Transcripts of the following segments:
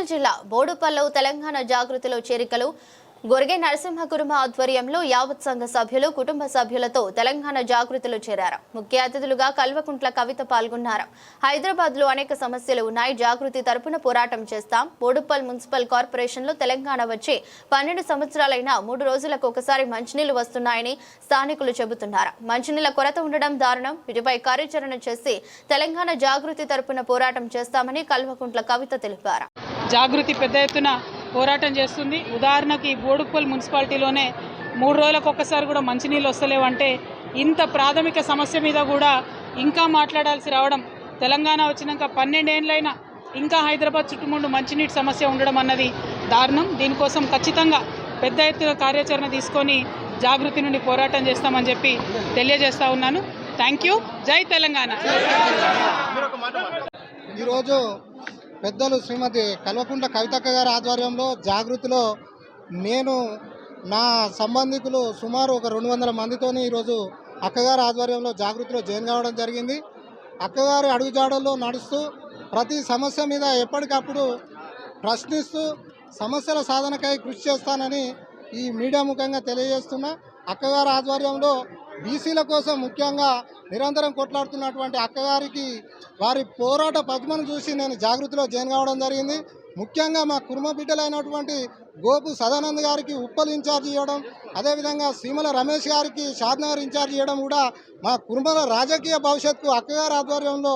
మేడ్చల్ జిల్లా బోడుపల్లు తెలంగాణ జాగృతిలో చేరికలు. గొరిగే నరసింహ కుటుంబ ఆధ్వర్యంలో యావత్ సంఘ సభ్యులు కుటుంబ సభ్యులతో తెలంగాణ జాగృతిలో చేరారు. ముఖ్య అతిథులుగా కల్వకుంట్ల కవిత పాల్గొన్నారు. హైదరాబాద్లో అనేక సమస్యలు ఉన్నాయి. జాగృతి తరపున పోరాటం చేస్తాం. బోడుప్పల్ మున్సిపల్ కార్పొరేషన్లో తెలంగాణ వచ్చి పన్నెండు సంవత్సరాలైనా మూడు రోజులకు ఒకసారి మంచినీళ్ళు వస్తున్నాయని స్థానికులు చెబుతున్నారు. మంచినీళ్ళ కొరత ఉండడం దారుణం. వీటిపై కార్యాచరణ చేసి తెలంగాణ జాగృతి తరపున పోరాటం చేస్తామని కల్వకుంట్ల కవిత తెలిపారు. జాగృతి పెద్ద ఎత్తున పోరాటం చేస్తుంది. ఉదాహరణకి బోడుప్పల్ మున్సిపాలిటీలోనే మూడు రోజులకు ఒక్కసారి కూడా మంచినీళ్ళు వస్తలేవంటే ఇంత ప్రాథమిక సమస్య మీద కూడా ఇంకా మాట్లాడాల్సి రావడం తెలంగాణ వచ్చినాక పన్నెండేళ్ళైనా ఇంకా హైదరాబాద్ చుట్టుముండు మంచినీటి సమస్య ఉండడం అన్నది దారుణం. దీనికోసం ఖచ్చితంగా పెద్ద ఎత్తున కార్యాచరణ తీసుకొని జాగృతి నుండి పోరాటం చేస్తామని చెప్పి తెలియజేస్తా ఉన్నాను. Thank you. జై తెలంగాణ. ఈరోజు పెద్దలు శ్రీమతి కల్వకుంట్ల కవితక్క గారి ఆధ్వర్యంలో జాగృతిలో నేను నా సంబంధికులు సుమారు ఒక రెండు వందల మందితోని ఈరోజు అక్కగారి ఆధ్వర్యంలో జాగృతిలో జైన్ కావడం జరిగింది. అక్కగారి అడుగుజాడల్లో నడుస్తూ ప్రతి సమస్య మీద ఎప్పటికప్పుడు ప్రశ్నిస్తూ సమస్యల సాధనకై కృషి చేస్తానని ఈ మీడియా ముఖంగా తెలియజేస్తున్నా. అక్కగారి ఆధ్వర్యంలో బీసీల కోసం ముఖ్యంగా నిరంతరం కొట్లాడుతున్నటువంటి అక్కగారికి వారి పోరాట పద్మను చూసి నేను జాగృతిలో జాయిన్ కావడం జరిగింది. ముఖ్యంగా మా కుర్మ బిడ్డలైనటువంటి గోపు సదానంద్ గారికి ఉప్పల్ ఇన్ఛార్జ్ ఇవ్వడం అదేవిధంగా సీమల రమేష్ గారికి షాద్నగర్ ఇన్ఛార్జ్ ఇవ్వడం కూడా మా కుర్మల రాజకీయ భవిష్యత్తు అక్కగారి ఆధ్వర్యంలో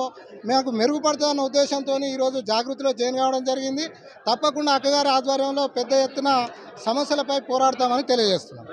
మాకు మెరుగుపడుతుందన్న ఉద్దేశంతో ఈరోజు జాగృతిలో జాయిన్ కావడం జరిగింది. తప్పకుండా అక్కగారి ఆధ్వర్యంలో పెద్ద ఎత్తున సమస్యలపై పోరాడతామని తెలియజేస్తున్నాం.